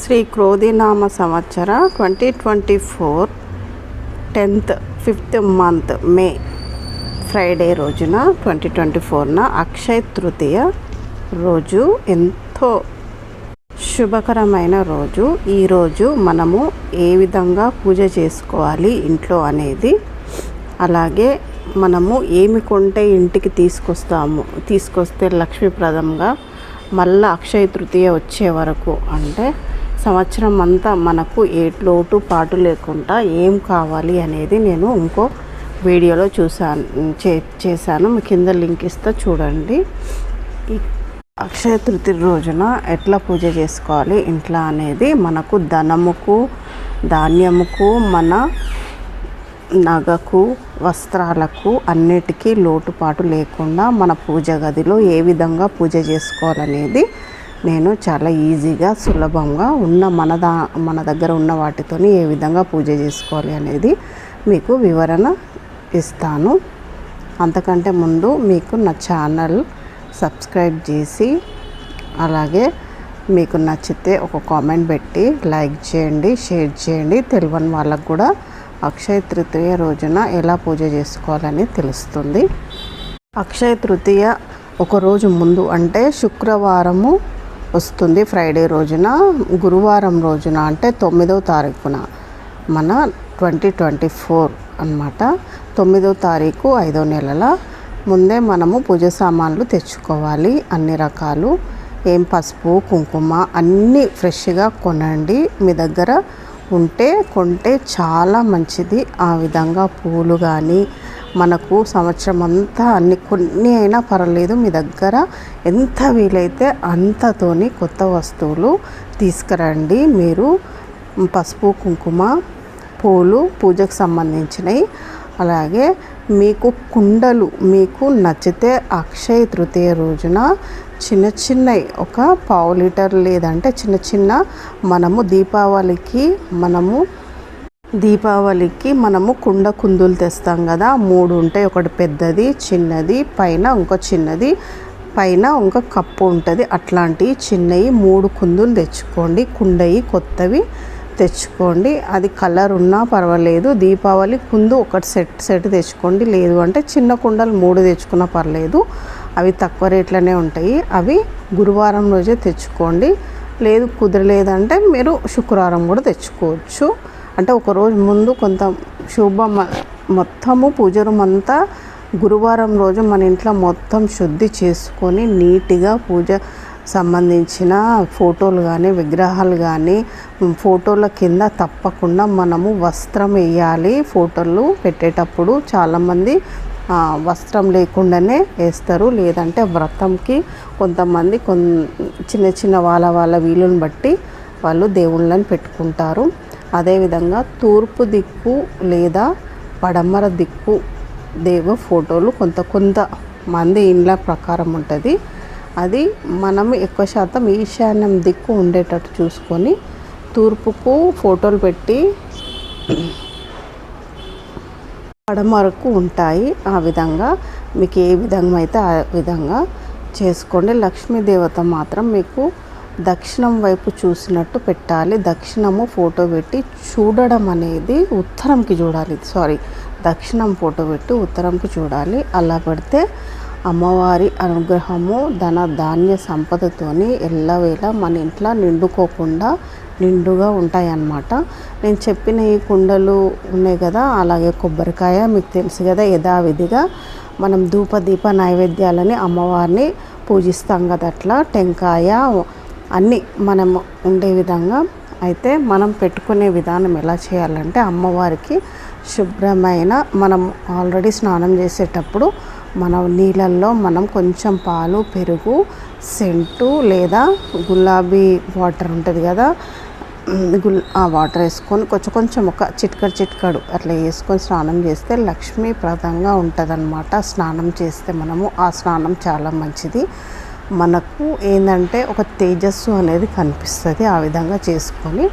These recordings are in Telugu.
శ్రీ క్రోధినామ సంవత్సర twenty twenty four tenth fifth month May Friday రోజున ట్వంటీ ట్వంటీ ఫోర్న అక్షయ తృతీయ రోజు. ఎంతో శుభకరమైన రోజు. ఈరోజు మనము ఏ విధంగా పూజ చేసుకోవాలి ఇంట్లో అనేది అలాగే మనము ఏమి కొంటే ఇంటికి తీసుకొస్తాము తీసుకొస్తే లక్ష్మీప్రదంగా మళ్ళీ అక్షయ తృతీయ వచ్చే వరకు అంటే సంవత్సరం అంతా మనకు ఏ లోటు పాటు లేకుండా ఏం కావాలి అనేది నేను ఇంకో వీడియోలో చూసాను చే చేశాను. మీ కింద లింక్ ఇస్తా చూడండి. అక్షయ తృతీయ రోజున ఎట్లా పూజ చేసుకోవాలి ఇంట్లో అనేది మనకు ధనముకు ధాన్యముకు మన నగకు వస్త్రాలకు అన్నిటికీ లోటుపాటు లేకుండా మన పూజ గదిలో ఏ విధంగా పూజ చేసుకోవాలనేది నేను చాలా ఈజీగా సులభంగా ఉన్న మన దా మన దగ్గర ఉన్న వాటితోని ఏ విధంగా పూజ చేసుకోవాలి అనేది మీకు వివరణ ఇస్తాను. అంతకంటే ముందు మీకు నా ఛానల్ సబ్స్క్రైబ్ చేసి అలాగే మీకు నచ్చితే ఒక కామెంట్ పెట్టి లైక్ చేయండి షేర్ చేయండి. తెలియని వాళ్ళకు కూడా అక్షయ తృతీయ రోజున ఎలా పూజ చేసుకోవాలని తెలుస్తుంది. అక్షయ తృతీయ ఒక రోజు ముందు అంటే శుక్రవారము వస్తుంది ఫ్రైడే రోజున గురువారం రోజున అంటే తొమ్మిదవ తారీఖున. మన ట్వంటీ ట్వంటీ ఫోర్ అనమాట తొమ్మిదవ తారీఖు ఐదో నెలల ముందే మనము పూజ సామాన్లు తెచ్చుకోవాలి. అన్ని రకాలు ఏం పసుపు కుంకుమ అన్నీ ఫ్రెష్గా కొనండి. మీ దగ్గర ఉంటే కొంటే చాలా మంచిది. ఆ విధంగా పూలు కానీ మనకు సంవత్సరం అంతా అన్ని కొన్ని అయినా పర్వాలేదు. మీ దగ్గర ఎంత వీలైతే అంతతోని కొత్త వస్తువులు తీసుకురండి. మీరు పసుపు కుంకుమ పూలు పూజకు సంబంధించినవి అలాగే మీకు కుండలు మీకు నచ్చితే అక్షయ తృతీయ రోజున చిన్న చిన్నవి ఒక పావు లీటర్ లేదంటే చిన్న చిన్న మనము దీపావళికి మనము దీపావళికి మనము కుండ కుందులు తెస్తాం కదా మూడు ఉంటాయి. ఒకటి పెద్దది చిన్నది పైన ఇంకో చిన్నది పైన ఇంకా కప్పు ఉంటుంది. అట్లాంటివి చిన్నవి మూడు కుందులు తెచ్చుకోండి. కుండయి కొత్తవి తెచ్చుకోండి. అది కలర్ ఉన్నా పర్వాలేదు. దీపావళి కుందు ఒకటి సెట్ సెట్ తెచ్చుకోండి. లేదు అంటే చిన్న కుండలు మూడు తెచ్చుకున్నా పర్లేదు. అవి తక్కువ రేట్లోనే ఉంటాయి. అవి గురువారం రోజే తెచ్చుకోండి. లేదు కుదరలేదంటే మీరు శుక్రవారం కూడా తెచ్చుకోవచ్చు. అంటే ఒకరోజు ముందు కొంత శుభ మొత్తము పూజ రూమ్ అంతా గురువారం రోజు మన ఇంట్లో మొత్తం శుద్ధి చేసుకొని నీట్గా పూజ సంబంధించిన ఫోటోలు కానీ విగ్రహాలు కానీ ఫోటోల కింద తప్పకుండా మనము వస్త్రం వేయాలి. ఫోటోలు పెట్టేటప్పుడు చాలామంది వస్త్రం లేకుండానే వేస్తారు. లేదంటే వ్రతంకి కొంతమంది కొన్ చిన్న చిన్న వాళ్ళ వాళ్ళ వీలుని బట్టి వాళ్ళు దేవుళ్ళని పెట్టుకుంటారు. అదేవిధంగా తూర్పు దిక్కు లేదా పడమర దిక్కు దేవ ఫోటోలు కొంత కొంత మంది ఇండ్ల ప్రకారం ఉంటుంది. అది మనం ఎక్కువ శాతం ఈశాన్యం దిక్కు ఉండేటట్టు చూసుకొని తూర్పుకు ఫోటోలు పెట్టి పడమరకు ఉంటాయి. ఆ విధంగా మీకు ఏ విధంగా అయితే ఆ విధంగా చేసుకోండి. లక్ష్మీదేవత మాత్రం మీకు దక్షిణం వైపు చూసినట్టు పెట్టాలి. దక్షిణము ఫోటో పెట్టి చూడడం అనేది ఉత్తరంకి చూడాలి. సారీ దక్షిణం ఫోటో పెట్టి ఉత్తరంకి చూడాలి. అలా పెడితే అమ్మవారి అనుగ్రహము ధన ధాన్య సంపదతోని ఎల్లవేళ మన ఇంట్లో నిండుకోకుండా నిండుగా ఉంటాయి అన్నమాట నేను చెప్పిన ఈ కుండలు ఉన్నాయి కదా అలాగే కొబ్బరికాయ మీకు తెలుసు కదా యథావిధిగా మనం ధూప దీప నైవేద్యాలని అమ్మవారిని పూజిస్తాం కదా అట్లా. టెంకాయ అన్నీ మనం ఉండే విధంగా అయితే మనం పెట్టుకునే విధానం ఎలా చేయాలంటే అమ్మవారికి శుభ్రమైన మనం ఆల్రెడీ స్నానం చేసేటప్పుడు మన నీళ్ళల్లో మనం కొంచెం పాలు పెరుగు సెంటు లేదా గులాబీ వాటర్ ఉంటుంది కదా గుల్ ఆ వాటర్ వేసుకొని కొంచెం కొంచెం ఒక చిట్కడు చిట్కడు అట్లా వేసుకొని స్నానం చేస్తే లక్ష్మీప్రదంగా ఉంటుందన్నమాట. స్నానం చేస్తే మనము ఆ స్నానం చాలా మంచిది. మనకు ఏంటంటే ఒక తేజస్సు అనేది కనిపిస్తుంది ఆ విధంగా చేసుకొని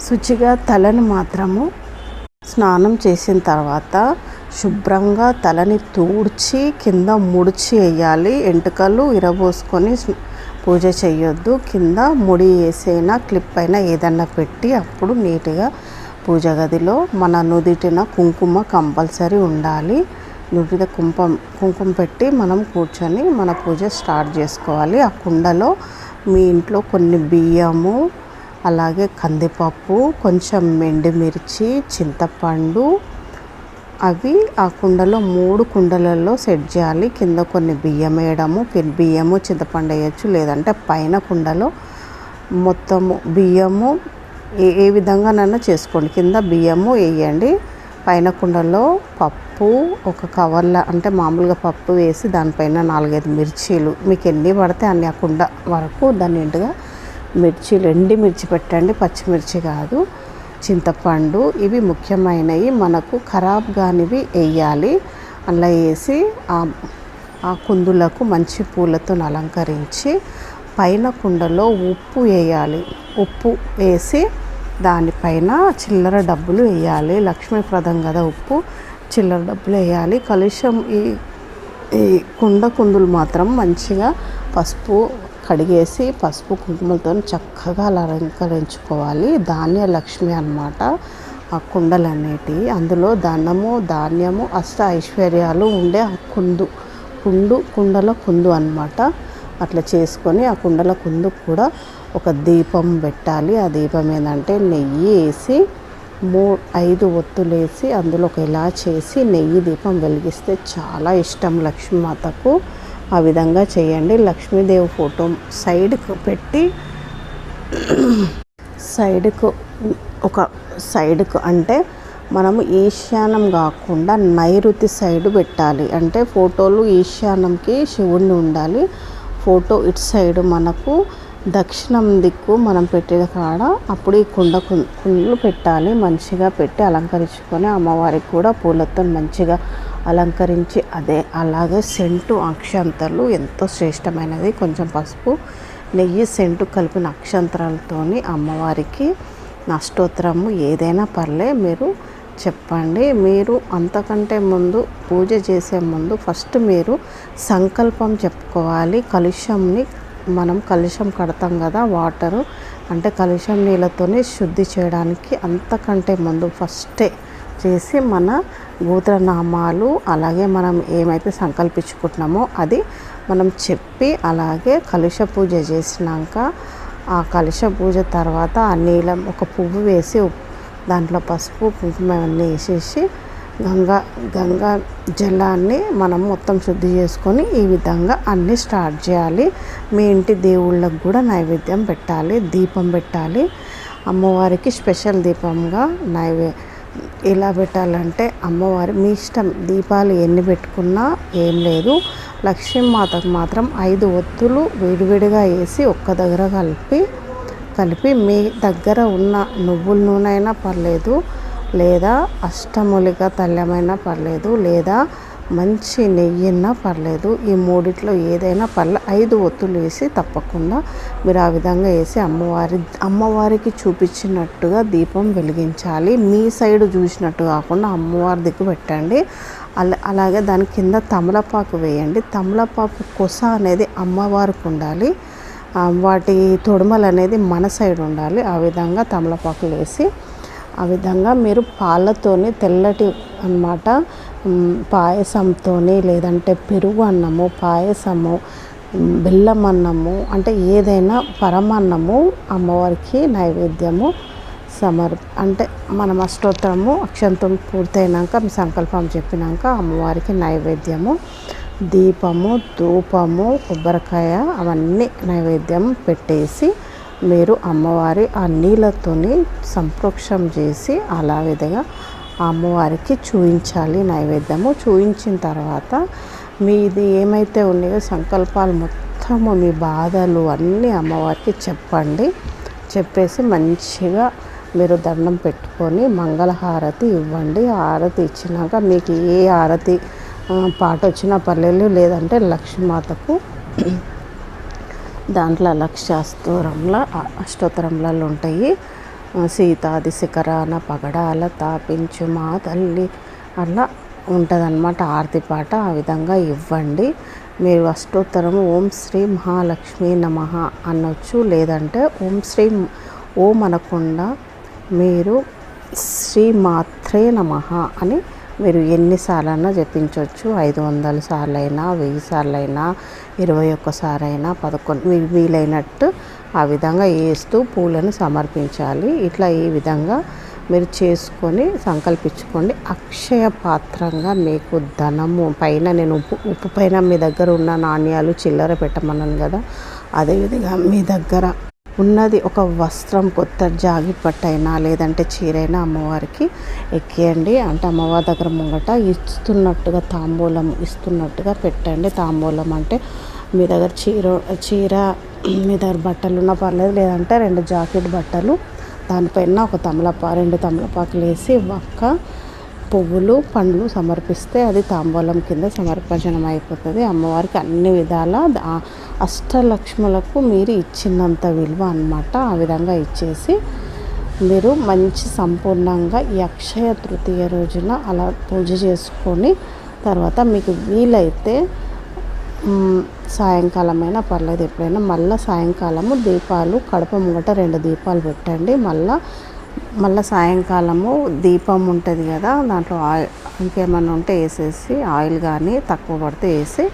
శుచిగా తలని మాత్రము స్నానం చేసిన తర్వాత శుభ్రంగా తలని తూడ్చి కింద ముడిచి వేయాలి. ఎంటుకలు ఇరబోసుకొని పూజ చేయొద్దు. కింద ముడి వేసైనా క్లిప్ అయినా ఏదన్నా పెట్టి అప్పుడు నీట్గా పూజ గదిలో మన నుదిటిన కుంకుమ కంపల్సరీ ఉండాలి. నుదిట కుంపం కుంకుమ పెట్టి మనం కూర్చొని మన పూజ స్టార్ట్ చేసుకోవాలి. ఆ కుండలో మీ ఇంట్లో కొన్ని బియ్యము అలాగే కందిపప్పు కొంచెం ఎండుమిర్చి చింతపండు అవి ఆ కుండలో మూడు కుండలలో సెట్ చేయాలి. కింద కొన్ని బియ్యం వేయడము బియ్యము చింతపండు వేయచ్చు లేదంటే పైన కుండలో మొత్తము బియ్యము ఏ ఏ విధంగానైనా చేసుకోండి. కింద బియ్యము వేయండి. పైన కుండలో పప్పు ఒక కవర్లో అంటే మామూలుగా పప్పు వేసి దానిపైన నాలుగైదు మిర్చీలు. మీకు ఎన్ని పడితే అన్ని ఆ కుండ వరకు దాన్ని నిండుగా మిర్చీలు ఎండి మిర్చి పెట్టండి పచ్చిమిర్చి కాదు చింతపండు. ఇవి ముఖ్యమైనవి మనకు ఖరాబ్ కానివి వేయాలి. అలా వేసి ఆ కుందులకు మంచి పూలతో అలంకరించి పైన కుండలో ఉప్పు వేయాలి. ఉప్పు వేసి దానిపైన చిల్లర డబ్బులు వేయాలి. లక్ష్మీప్రదం కదా ఉప్పు. చిల్లర డబ్బులు వేయాలి. కలుషం ఈ ఈ కుండ కుందులు మాత్రం మంచిగా పసుపు కడిగేసి పసుపు కుంకుమలతో చక్కగా అలంకరించుకోవాలి. ధాన్య లక్ష్మి అనమాట ఆ కుండలు అనేటివి అందులో ధనము ధాన్యము అష్ట ఐశ్వర్యాలు ఉండే ఆ కుందు కుండు కుండల కుందు అనమాట అట్లా చేసుకొని ఆ కుండల కుందు కూడా ఒక దీపం పెట్టాలి. ఆ దీపం ఏంటంటే నెయ్యి వేసి మూ ఐదు ఒత్తులు వేసి అందులో ఒక ఇలా చేసి నెయ్యి దీపం వెలిగిస్తే చాలా ఇష్టం లక్ష్మీమాతకు. ఆ విధంగా చేయండి. లక్ష్మీదేవి ఫోటో సైడ్కు పెట్టి సైడ్కు ఒక సైడ్కు అంటే మనము ఈశాన్యం కాకుండా నైరుతి సైడ్ పెట్టాలి. అంటే ఫోటోలు ఈశాన్యంకి శివుణ్ణి ఉండాలి. ఫోటో ఇటు సైడ్ మనకు దక్షిణం దిక్కు మనం పెట్టిన కాడ అప్పుడు ఈ కుండ కుండలు పెట్టాలి. మంచిగా పెట్టి అలంకరించుకొని అమ్మవారికి కూడా పూలతో మంచిగా అలంకరించి అదే అలాగే సెంటు అక్షంతలు ఎంతో శ్రేష్టమైనది కొంచెం పసుపు నెయ్యి సెంటు కలిపిన అక్షంతరాలతోని అమ్మవారికి నష్టోత్తరము ఏదైనా పర్లే మీరు చెప్పండి. మీరు అంతకంటే ముందు పూజ చేసే ముందు ఫస్ట్ మీరు సంకల్పం చెప్పుకోవాలి. కలుషంని మనం కలుషం కడతాం కదా వాటరు. అంటే కలుషం నీళ్ళతోనే శుద్ధి చేయడానికి అంతకంటే ముందు ఫస్టే చేసి మన గోత్రనామాలు అలాగే మనం ఏమైతే సంకల్పించుకుంటున్నామో అది మనం చెప్పి అలాగే కలుష పూజ చేసినాక ఆ కలుష పూజ తర్వాత ఆ నీళ్ళం ఒక పువ్వు వేసి దాంట్లో పసుపు కుంకుమ అన్నీ వేసేసి గంగా గంగా జలాన్ని మనం మొత్తం శుద్ధి చేసుకొని ఈ విధంగా అన్నీ స్టార్ట్ చేయాలి. మీ ఇంటి దేవుళ్ళకు కూడా నైవేద్యం పెట్టాలి దీపం పెట్టాలి. అమ్మవారికి స్పెషల్ దీపంగా నైవే ఎలా పెట్టాలంటే అమ్మవారి మీ ఇష్టం దీపాలు ఎన్ని పెట్టుకున్నా ఏం లేదు. లక్ష్మీమాతకు మాత్రం ఐదు ఒత్తులు విడివిడిగా వేసి ఒక్క దగ్గర కలిపి కలిపి మీ దగ్గర ఉన్న నువ్వుల నూనె అయినా పర్లేదు. లేదా అష్టమూలిక తల్యమైనా పర్లేదు లేదా మంచి నెయ్యిన్నా పర్లేదు ఈ మూడిట్లో ఏదైనా పర్లే ఐదు ఒత్తులు వేసి తప్పకుండా మీరు ఆ విధంగా వేసి అమ్మవారి అమ్మవారికి చూపించినట్టుగా దీపం వెలిగించాలి. మీ సైడ్ చూసినట్టు కాకుండా అమ్మవారి దిక్కు పెట్టండి. అలా అలాగే దాని కింద తమలపాకు వేయండి. తమలపాకు కొస అనేది అమ్మవారికి ఉండాలి. వాటి తొడుమలు అనేది మన సైడ్ ఉండాలి. ఆ విధంగా తమలపాకులు వేసి ఆ విధంగా మీరు పాలతోని తెల్లటి అనమాట పాయసంతో లేదంటే పెరుగు అన్నము పాయసము బెల్లం అన్నము అంటే ఏదైనా పరమన్నము అమ్మవారికి నైవేద్యము సమర్ అంటే మనం అష్టోత్తరము అక్షంతం పూర్తయినాక మీ సంకల్పం చెప్పినాక అమ్మవారికి నైవేద్యము దీపము ధూపము కొబ్బరికాయ అవన్నీ నైవేద్యం పెట్టేసి మీరు అమ్మవారి ఆ నీళ్ళతోని సంప్రోక్షం చేసి అలా విధంగా అమ్మవారికి చూయించాలి నైవేద్యము. చూయించిన తర్వాత మీది ఏమైతే ఉన్నాయో సంకల్పాలు మొత్తము మీ బాధలు అన్నీ అమ్మవారికి చెప్పండి. చెప్పేసి మంచిగా మీరు దండం పెట్టుకొని మంగళహారతి ఇవ్వండి. హారతి ఇచ్చినాక మీకు ఏ హారతి పాట వచ్చినా పర్లేదు లేదంటే లక్ష్మీమాతకు దాంట్లో లక్ష్యాస్తోరంలో అష్టోత్తరంలలో ఉంటాయి. సీతాది శిఖరాన పగడాల తాపించు మా తల్లి అలా ఉంటుందన్నమాట ఆరతి పాట. ఆ విధంగా ఇవ్వండి. మీరు అష్టోత్తరం ఓం శ్రీ మహాలక్ష్మి నమ అనొచ్చు. లేదంటే ఓం శ్రీ ఓం అనకుండా మీరు శ్రీ మాత్రే నమ అని మీరు ఎన్నిసార్లైనా జపించవచ్చు ఐదు వందల సార్లు అయినా వెయ్యి సార్లు అయినా ఇరవై ఒక్కసారి అయినా పదకొండు మీకు వీలైనట్టు ఆ విధంగా వేస్తూ పూలను సమర్పించాలి. ఇట్లా ఈ విధంగా మీరు చేసుకొని సంకల్పించుకోండి. అక్షయ పాత్రంగా మీకు ధనము పైన నేను ఉప్పు ఉప్పు పైన మీ దగ్గర ఉన్న నాణ్యాలు చిల్లర పెట్టమన్నాను కదా అదేవిధంగా మీ దగ్గర ఉన్నది ఒక వస్త్రం కొత్త జాకెట్ పట్టైనా లేదంటే చీరైనా అమ్మవారికి ఎక్కియండి. అంటే అమ్మవారి దగ్గర ముంగట ఇస్తున్నట్టుగా తాంబూలం ఇస్తున్నట్టుగా పెట్టండి. తాంబూలం అంటే మీ దగ్గర చీర చీర మీ దగ్గర బట్టలు ఉన్నా పర్లేదు లేదంటే రెండు జాకెట్ బట్టలు దానిపైన ఒక తమలపా రెండు తమలపాకులు వేసి ఒక్క పువ్వులు పండ్లు సమర్పిస్తే అది తాంబూలం కింద సమర్పజనం అయిపోతుంది. అమ్మవారికి అన్ని విధాల అష్టలక్ష్ములకు మీరు ఇచ్చినంత విలువ అనమాట ఆ విధంగా ఇచ్చేసి మీరు మంచి సంపూర్ణంగా ఈ అక్షయ తృతీయ రోజున అలా పూజ చేసుకొని తర్వాత మీకు వీలైతే సాయంకాలమైనా పర్లేదు ఎప్పుడైనా మళ్ళీ సాయంకాలము దీపాలు కడప ముంగట రెండు దీపాలు పెట్టండి. మళ్ళీ మళ్ళీ సాయంకాలము దీపం ఉంటుంది కదా దాంట్లో ఆయిల్ ఇంకేమన్నా ఉంటే వేసేసి ఆయిల్ కానీ తక్కువ పడితే వేసి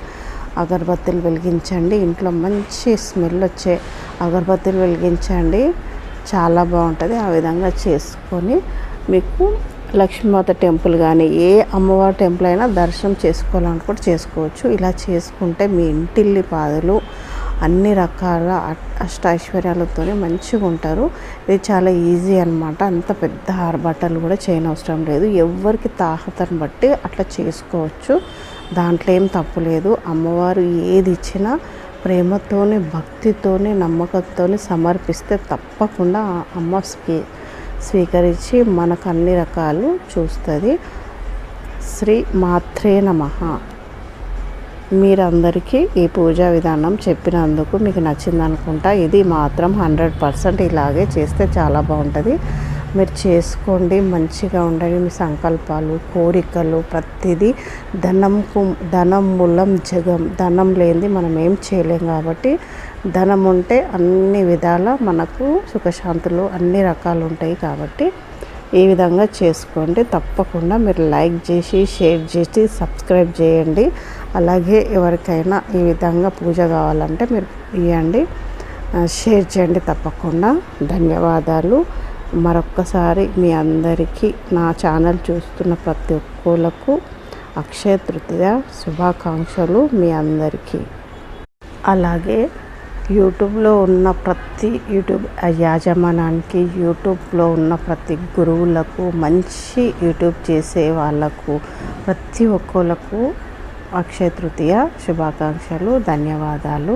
అగరబత్తులు వెలిగించండి. ఇంట్లో మంచి స్మెల్ వచ్చే అగరబత్తులు వెలిగించండి. చాలా బాగుంటుంది. ఆ విధంగా చేసుకొని మీకు లక్ష్మీమాత టెంపుల్ కానీ ఏ అమ్మవారి టెంపుల్ అయినా దర్శనం చేసుకోవాలనుకుంటే చేసుకోవచ్చు. ఇలా చేసుకుంటే మీ ఇంటిల్లి పాదులు అన్ని రకాల అష్ట ఐశ్వర్యాలతోనే మంచిగా ఉంటారు. ఇది చాలా ఈజీ అనమాట అంత పెద్ద బట్టలు కూడా చేయనవసరం లేదు. ఎవరికి తాహతను బట్టి అట్లా చేసుకోవచ్చు. దాంట్లో ఏం తప్పు లేదు. అమ్మవారు ఏది ఇచ్చినా ప్రేమతోనే భక్తితోనే నమ్మకంతోనే సమర్పిస్తే తప్పకుండా అమ్మ స్వీ స్వీకరించి మనకు అన్ని రకాలు చూస్తుంది. శ్రీ మాత్రే నమ. మీరందరికీ ఈ పూజా విధానం చెప్పినందుకు మీకు నచ్చింది అనుకుంటా ఇది మాత్రం హండ్రెడ్ పర్సెంట్ ఇలాగే చేస్తే చాలా బాగుంటుంది. మీరు చేసుకోండి మంచిగా ఉండండి. మీ సంకల్పాలు కోరికలు ప్రతిదీ ధనంకు ధనం మూలం జగం. ధనం లేనిది మనం ఏం చేయలేం కాబట్టి ధనం ఉంటే అన్ని విధాల మనకు సుఖశాంతులు అన్ని రకాలు ఉంటాయి కాబట్టి ఈ విధంగా చేసుకోండి. తప్పకుండా మీరు లైక్ చేసి షేర్ చేసి సబ్స్క్రైబ్ చేయండి. అలాగే ఎవరికైనా ఈ విధంగా పూజ కావాలంటే మీరు ఇవ్వండి షేర్ చేయండి తప్పకుండా. ధన్యవాదాలు. మరొక్కసారి మీ అందరికీ నా ఛానల్ చూస్తున్న ప్రతి ఒక్కళ్ళకు అక్షయ తృతీయ శుభాకాంక్షలు మీ అందరికీ. అలాగే యూట్యూబ్లో ఉన్న ప్రతి యూట్యూబ్ యాజమానానికి యూట్యూబ్లో ఉన్న ప్రతి గురువులకు మంచి యూట్యూబ్ చేసే వాళ్ళకు ప్రతి ఒక్కళ్ళకు అక్షయ తృతీయ శుభాకాంక్షలు ధన్యవాదాలు.